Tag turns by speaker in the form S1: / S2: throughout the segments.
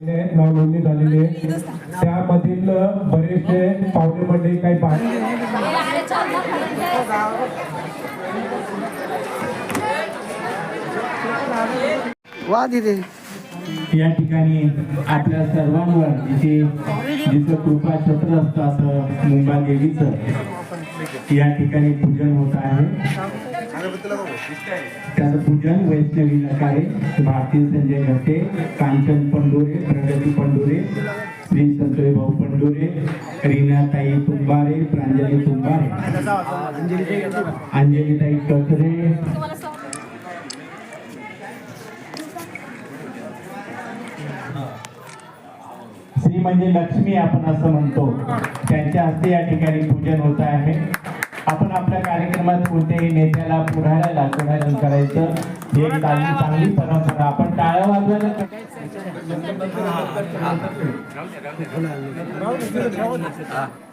S1: नोंदणी झालेली आहे. त्यामधील बरेचसे पावणे मंडळी काही पाहणे
S2: वा दिदे.
S3: या ठिकाणी आपल्या सर्वांवर जिथे जिचं कृपा छत्र असतं असं मुंबई देवीचं या ठिकाणी पूजन होत आहे. त्याचं पूजन वैष्णवी नकारे भारतीय संजय घट्टे कांचन पंडोरे प्रगती पंडोरे श्री संतोष भाऊ पंडोरे रीनाताई तुंबारे प्रांजली तुंबारे. अंजलीताई कचरे श्री म्हणजे लक्ष्मी आपण असं म्हणतो. त्यांच्या हस्ते या ठिकाणी पूजन होत आहे. आपण आपल्या कार्यक्रमात कोणत्याही नेत्याला पुढायला लाचण्याचं करायचं ही एक चांगली चांगली परंपरा आपण टाळ्या वाजवायला
S4: Ale,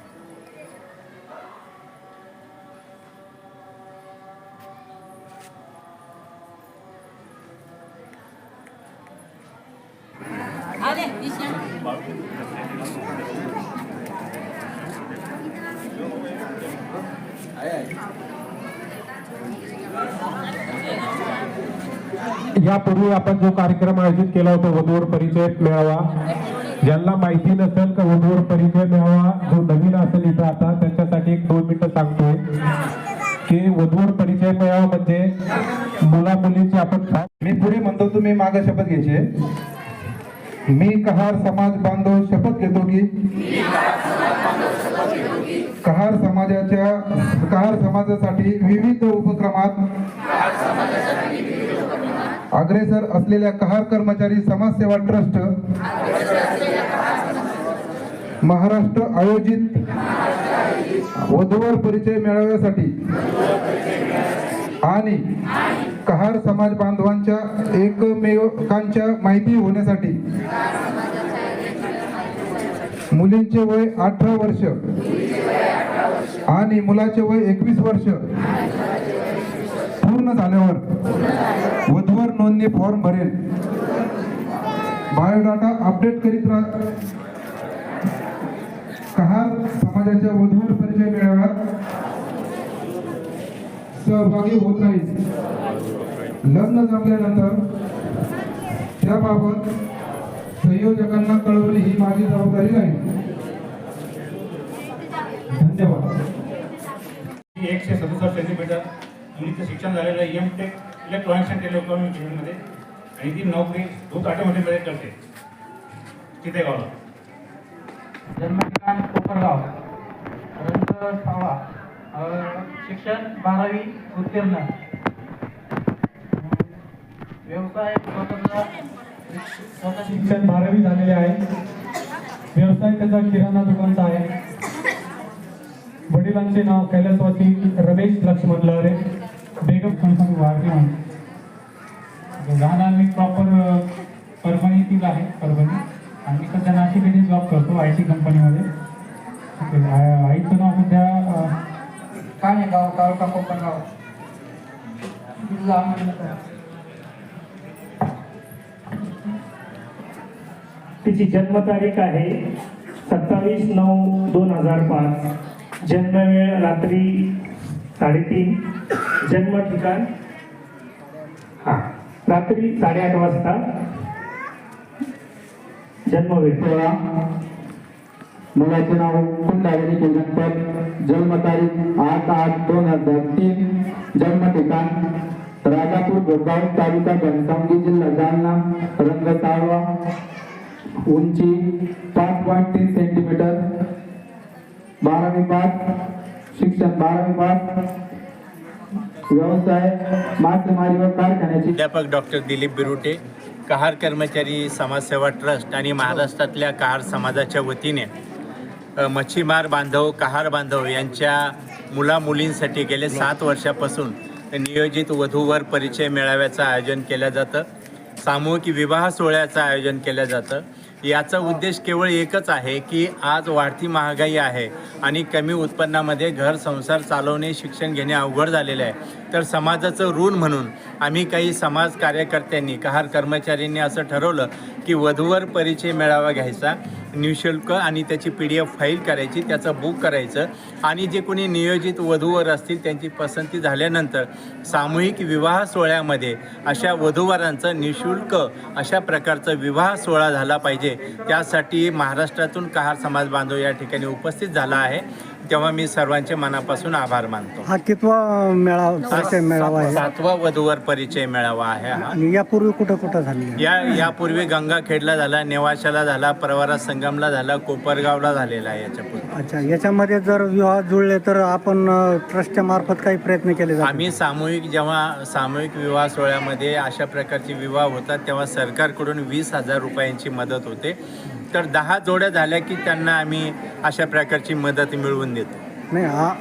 S1: यापूर्वी आपण जो कार्यक्रम आयोजित केला होता वधूवर परिचय मेळावा ज्यांना माहिती नसेल का वधूवर परिचय मेळावा जो नवीन असेल इथं आता त्यांच्यासाठी एक दोन मिनिटं सांगतोय की वधूवर परिचय मेळावा म्हणजे मुला मुलींची आपण
S5: मी पुढे म्हणतो तुम्ही मागे शपथ घ्यायचे. मी कहार समाज बांधव शपथ घेतो की? कहार समाजाच्या कहार समाजासाठी विविध उपक्रमात अग्रेसर असलेल्या कहार कर्मचारी समाजसेवा ट्रस्ट महाराष्ट्र आयोजित वधूवर परिचय मेळाव्यासाठी आणि कहार समाज बांधवांच्या एकमेकांच्या माहिती होण्यासाठी मुलींचे वय अठरा वर्ष आणि मुलाचे वय एकवीस वर्ष पूर्ण झाल्यावर नोंदणी फॉर्म भरेल. बायोडाटा अपडेट करीत राहा. कहार समाजाच्या वधूवर परिचय मेळाव्यात सहभागी होत नाही लग्न जमल्यानंतर त्याबाबत संयोजकांना कळवणे ही माझी जबाबदारी नाही. धन्यवाद.
S6: एकशे सदुसष्ट सेंटीमीटर मुलीचं शिक्षण झालेलं आहे एम टेक इलेक्ट्रॉनिक्स अँड टेलिकॉम्युनिकेशनमध्ये आणि ती नोकरी खूप ऑटोमॅटिकमध्ये करते. तिथे गावला.
S7: जन्म ठिकाण कोपरगाव रंग सावा शिक्षण बारावी उत्तीर्ण. व्यवसाय स्वतः
S1: शिक्षण बारावी झालेले आहे. व्यवसाय त्याचा किराणा दुकानचा आहे. वडिलांचे नाव कैलासवासी रमेश लक्ष्मण लहरे. बेगम संस्थान भारती म्हणून. राहणार मी प्रॉपर परभणीतील आहे परभणी. आणि सध्या नाशिक येथे जॉब करतो आय टी कंपनीमध्ये आईचं नाव सध्या अ,
S7: गाव तालुका कोपरगाव. जिल्हा
S8: तिची जन्मतारीख आहे सत्तावीस नऊ दोन हजार पाच. जन्मवेळ रात्री साडेतीन. जन्म ठिकाण हा रात्री साडेआठ वाजता. जन्म
S3: सोळा मुलाचे नाव कुंडावली केल्यानंतर जन्मतारीख आठ आठ दोन हजार तीन. जन्म ठिकाण राजापूर गोगाव तालुका घनसावंगी जिल्हा जालना. रंग साळवा उंची पाच पॉईंट तीन सेंटीमीटर बारावी पाच शिक्षण बारावी पाच व्यवसाय मासेमारी व कारखान्याची
S9: प्राध्यापक डॉक्टर दिलीप बिरुटे कहार कर्मचारी समाजसेवा ट्रस्ट आणि महाराष्ट्रातल्या कहार समाजाच्या वतीने मच्छीमार बांधव कहार बांधव यांच्या मुला मुलींसाठी गेले सात वर्षापासून नियोजित वधूवर परिचय मेळाव्याचं आयोजन केलं जातं.
S3: सामूहिक विवाह सोहळ्याचं आयोजन केलं जातं. याचा उद्देश केवळ एकच आहे की आज वाढती महागाई आहे आणि कमी उत्पन्नामध्ये घर संसार चालवणे शिक्षण घेणे अवघड झालेले आहे. तर समाजाचं ऋण म्हणून आम्ही काही समाज कार्यकर्त्यांनी कहार कर्मचाऱ्यांनी असं ठरवलं की वधूवर परिचय मेळावा घ्यायचा. निःशुल्क आणि त्याची पी डी एफ फाईल करायची त्याचं बुक करायचं आणि जे कोणी नियोजित वधूवर असतील त्यांची पसंती झाल्यानंतर सामूहिक विवाह सोहळ्यामध्ये अशा वधूवरांचं निशुल्क अशा प्रकारचा विवाह सोहळा झाला पाहिजे. त्यासाठी महाराष्ट्रातून कहार समाज बांधव या ठिकाणी उपस्थित झाला आहे. तेव्हा मी सर्वांचे मनापासून आभार मानतो.
S10: हा कितवा मेळावा परिचय मेळावा आहे?
S3: सातवा वधूवर परिचय मेळावा आहे हा.
S10: आणि यापूर्वी कुठं कुठं झाली
S3: या यापूर्वी गंगाखेडला झाला नेवाशाला झाला प्रवारा संगमला झाला कोपरगावला झालेला आहे याच्यापूर्वी.
S10: अच्छा याच्यामध्ये जर विवाह जुळले तर आपण अ, ट्रस्टच्या मार्फत काही प्रयत्न केले जातात
S3: आम्ही सामूहिक जेव्हा सामूहिक विवाह सोहळ्यामध्ये अशा प्रकारचे विवाह होतात तेव्हा सरकारकडून वीस हजार रुपयांची मदत होते. तर दहा जोड्या झाल्या की त्यांना आम्ही अशा प्रकारची मदत मिळवून देतो.
S10: नाही हा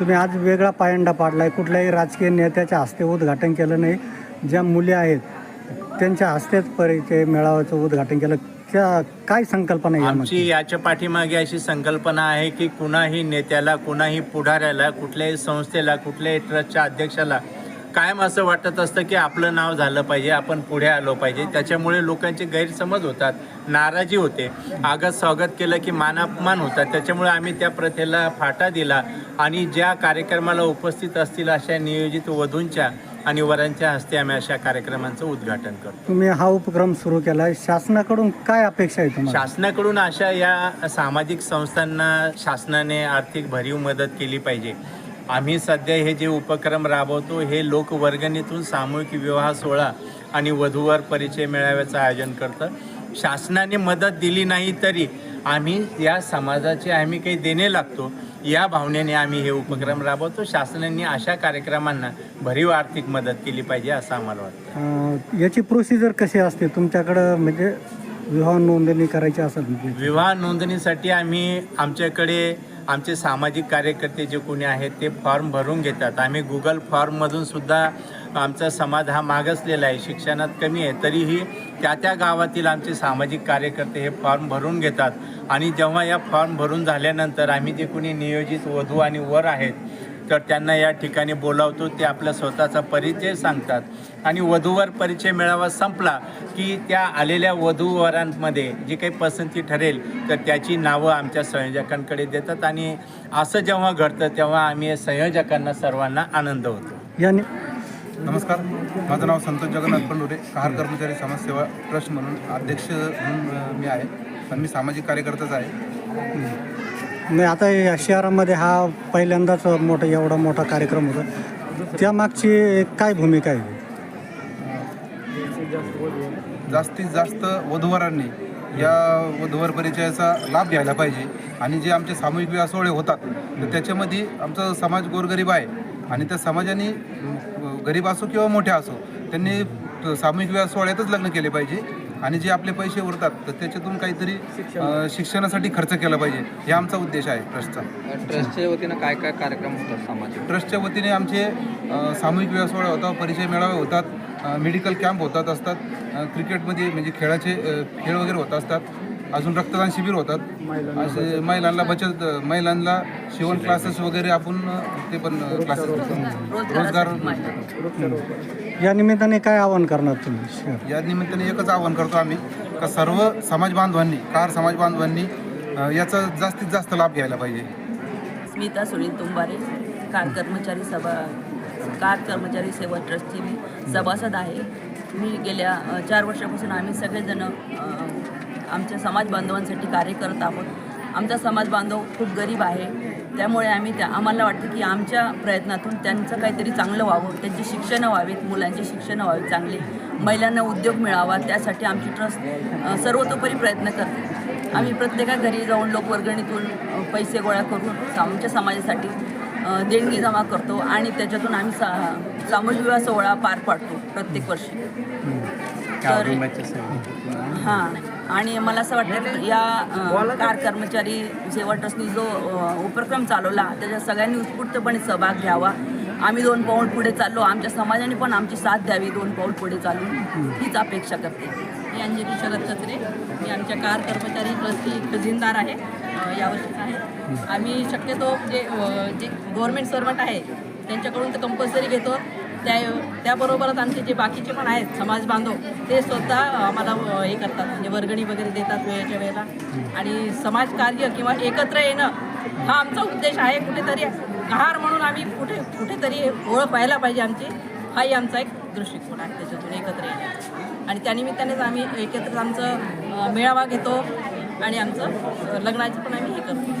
S10: तुम्ही आज वेगळा पायंडा पाडलाय. कुठल्याही राजकीय नेत्याच्या हस्ते उद्घाटन केलं नाही. ज्या मुली आहेत त्यांच्या हस्तेच परिचय मेळाव्याचं उद्घाटन केलं. त्या काय संकल्पना आहे
S3: आमची
S10: यामध्ये
S3: याच्या पाठीमागे अशी संकल्पना आहे की कुणाही नेत्याला कुणाही पुढाऱ्याला कुठल्याही संस्थेला कुठल्याही ट्रस्टच्या अध्यक्षाला कायम असं वाटत असतं की आपलं नाव झालं पाहिजे आपण पुढे आलो पाहिजे. त्याच्यामुळे लोकांचे गैरसमज होतात नाराजी होते. आगत स्वागत केलं की मानापमान होतात. त्याच्यामुळे आम्ही त्या प्रथेला फाटा दिला आणि ज्या कार्यक्रमाला उपस्थित असतील अशा नियोजित वधूंच्या आणि वरांच्या हस्ते आम्ही अशा कार्यक्रमांचं उद्घाटन करतो.
S10: तुम्ही हा उपक्रम सुरू केलाय शासनाकडून काय अपेक्षा आहे तुम्हाला?
S3: शासनाकडून अशा या सामाजिक संस्थांना शासनाने आर्थिक भरीव मदत केली पाहिजे. आम्ही सध्या हे जे उपक्रम राबवतो हे लोकवर्गणीतून सामूहिक विवाह सोहळा आणि वधूवर परिचय मेळाव्याचं आयोजन करतं. शासनाने मदत दिली नाही तरी आम्ही या समाजाचे आम्ही काही देणे लागतो या भावनेने आम्ही हे उपक्रम राबवतो. शासनाने अशा कार्यक्रमांना भरीव आर्थिक मदत केली पाहिजे असं आम्हाला वाटतं.
S10: याची प्रोसिजर कशी असते? तुमच्याकडं म्हणजे विवाह नोंदणी करायची असेल म्हणजे.
S3: विवाह नोंदणीसाठी आम्ही आमच्याकडे आमचे सामाजिक कार्यकर्ते जे कोणी आहेत ते फॉर्म भरून घेतात. आम्ही गुगल फॉर्ममधून सुद्धा आमचा समाज हा मागासलेला आहे. शिक्षणात कमी आहे. तरीही त्या त्या गावातील आमचे सामाजिक कार्यकर्ते हे फॉर्म भरून घेतात. आणि जेव्हा या फॉर्म भरून झाल्यानंतर आम्ही जे कोणी नियोजित वधू आणि वर आहेत तर त्यांना या ठिकाणी बोलावतो. ते आपला स्वतःचा परिचय सांगतात. आणि वधूवर परिचय मेळावा संपला की त्या आलेल्या वधूवरांमध्ये जी काही पसंती ठरेल तर त्याची नावं आमच्या संयोजकांकडे देतात. आणि असं जेव्हा घडतं तेव्हा आम्ही संयोजकांना सर्वांना आनंद होतो.
S10: याने
S11: नमस्कार. माझं नाव संतोष जगन्नाथ पंडुरे कहार कर्मचारी समाजसेवा ट्रस्ट म्हणून अध्यक्ष म्हणून मी आहे. पण मी सामाजिक कार्यकर्ताच आहे.
S10: नाही आता या शहरामध्ये हा पहिल्यांदाच मोठा एवढा मोठा कार्यक्रम होता. त्यामागची काय भूमिका आहे?
S11: जास्तीत जास्त वधूवरांनी या वधूवर परिचयाचा लाभ घ्यायला पाहिजे. आणि जे आमचे सामूहिक विवाह सोहळे होतात तर त्याच्यामध्ये आमचा समाज गोरगरीब आहे. आणि त्या समाजाने गरीब असो किंवा मोठ्या असो त्यांनी सामूहिक विवाह सोहळ्यातच लग्न केले पाहिजे. आणि जे आपले पैसे उरतात तर त्याच्यातून काहीतरी अं, शिक्षणासाठी खर्च केला पाहिजे. हे आमचा उद्देश आहे ट्रस्टचा.
S4: ट्रस्टच्या वतीनं काय काय कार्यक्रम होतात सामाजिक?
S11: ट्रस्टच्या वतीने आमचे अ, सामूहिक सोहळा होता परिचय मेळावे होतात अ, मेडिकल कॅम्प होतात असतात अ, क्रिकेटमध्ये म्हणजे खेळाचे अ, खेळ वगैरे होत असतात. अजून रक्तदान शिबिर होतात. असे महिलांना बचत महिलांना शिवण क्लासेस वगैरे आपण ते पण क्लासेस रोजगार
S10: या निमित्ताने काय आवाहन करणार तुम्ही? शहर
S11: या निमित्ताने एकच आवाहन करतो आम्ही का सर्व समाज बांधवांनी कार समाज बांधवांनी याचा जास्तीत जास्त लाभ घ्यायला पाहिजे.
S12: स्मिता सुनील तुंबारे कार कर्मचारी सभा कार कर्मचारी सेवा ट्रस्टची मी सभासद आहे. मी गेल्या चार वर्षापासून आम्ही सगळेजण आमच्या समाज बांधवांसाठी कार्य करत आहोत. आमचा समाज बांधव खूप गरीब आहे. त्यामुळे आम्ही त्या आम्हाला वाटतं की आमच्या प्रयत्नातून त्यांचं काहीतरी चांगलं व्हावं. त्यांची शिक्षणं व्हावीत मुलांची शिक्षणं व्हावीत चांगली. महिलांना उद्योग मिळावा त्यासाठी आमची ट्रस्ट सर्वतोपरी प्रयत्न करते. आम्ही प्रत्येका घरी जाऊन लोकवर्गणीतून पैसे गोळा करून आमच्या समाजासाठी देणगी जमा करतो आणि त्याच्यातून आम्ही सा सामूहिक विवाह सोहळा पार पाडतो प्रत्येक वर्षी. तर हां. आणि मला असं वाटतं या कार कर्मचारी सेवा ट्रस्टनी जो उपक्रम चालवला त्याच्यात सगळ्यांनी उत्स्फूर्तपणे सहभाग घ्यावा.
S13: आम्ही दोन पाऊल पुढे चाललो. आमच्या समाजाने पण आमची साथ द्यावी दोन पाऊल पुढे चालून. हीच अपेक्षा करते. मी अंजली शरद कचरे. मी आमच्या कार कर्मचारी ट्रस्टी खजिनदार आहे. यावर्षीच आहे. आम्ही शक्यतो जे जे गव्हर्मेंट सर्वंट आहे त्यांच्याकडून तर कंपल्सरी घेतो. त्या त्याबरोबरच आमचे जे बाकीचे पण आहेत समाज बांधव ते स्वतः आम्हाला हे करतात. म्हणजे वर्गणी वगैरे देतात वेळेच्या वेळेला. आणि समाजकार्य किंवा एकत्र येणं हा आमचा उद्देश आहे. कुठेतरी गहार म्हणून आम्ही कुठे कुठेतरी ओळख व्हायला पाहिजे आमची. हाही आमचा एक दृष्टिकोन आहे त्याच्यातून एकत्र येणं. आणि त्यानिमित्तानेच आम्ही एकत्र आमचं मेळावा घेतो. आणि आमचं लग्नाचं पण आम्ही हे करतो.